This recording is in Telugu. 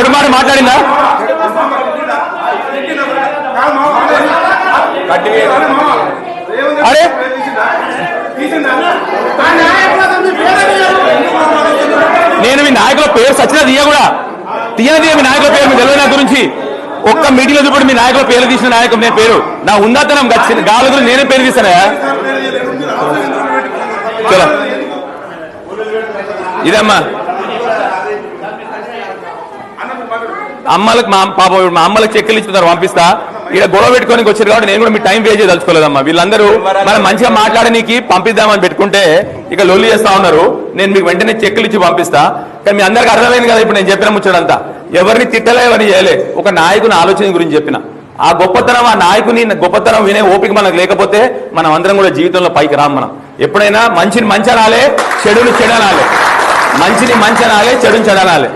చెడు మాట మాట్లాడిందా? అరే! నేను మీ నాయకుల పేరు సచిన తీయ కూడా. తీయని తీయ మీ నాయకుల పేరు మీకు తెలియదు నా గురించి. ఒక్క మీటింగ్లో చూపడి మీ నాయకుల పేరు తీసిన నాయకుడు నేను పేరు. నా ఉందాతనం గచ్చిన గాలి గురించి నేనే పేరు తీసానా ఇదమ్మా. అమ్మలకు మా పాప మా అమ్మలకు చెక్కులు ఇచ్చుతారు పంపిస్తా. ఇక్కడ గొడవ పెట్టుకొని వచ్చారు కాబట్టి నేను కూడా మీ టైం వేస్ట్ చేయదలుచుకోలేదమ్మా వీళ్ళందరూ మనం మంచిగా మాట్లాడనీకి పంపిద్దామని పెట్టుకుంటే ఇక లొల్లి చేస్తా ఉన్నారు. నేను మీకు వెంటనే చెక్కులు ఇచ్చి పంపిస్తా. కానీ మీ అందరికి అర్థమైంది కదా ఇప్పుడు నేను చెప్పిన ముచ్చడంతా ఎవరిని తిట్టలే ఎవరిని చేయలే. ఒక నాయకుని ఆలోచన గురించి చెప్పిన. ఆ గొప్పతనం ఆ నాయకుని గొప్పతనం వినే ఓపిక మనకు లేకపోతే మనం అందరం కూడా జీవితంలో పైకి రాం మనం. ఎప్పుడైనా మంచిని మంచి అనాలే చెడుని చెడనాలే. మంచిని మంచి అనాలే చెడుని చెడనాలే.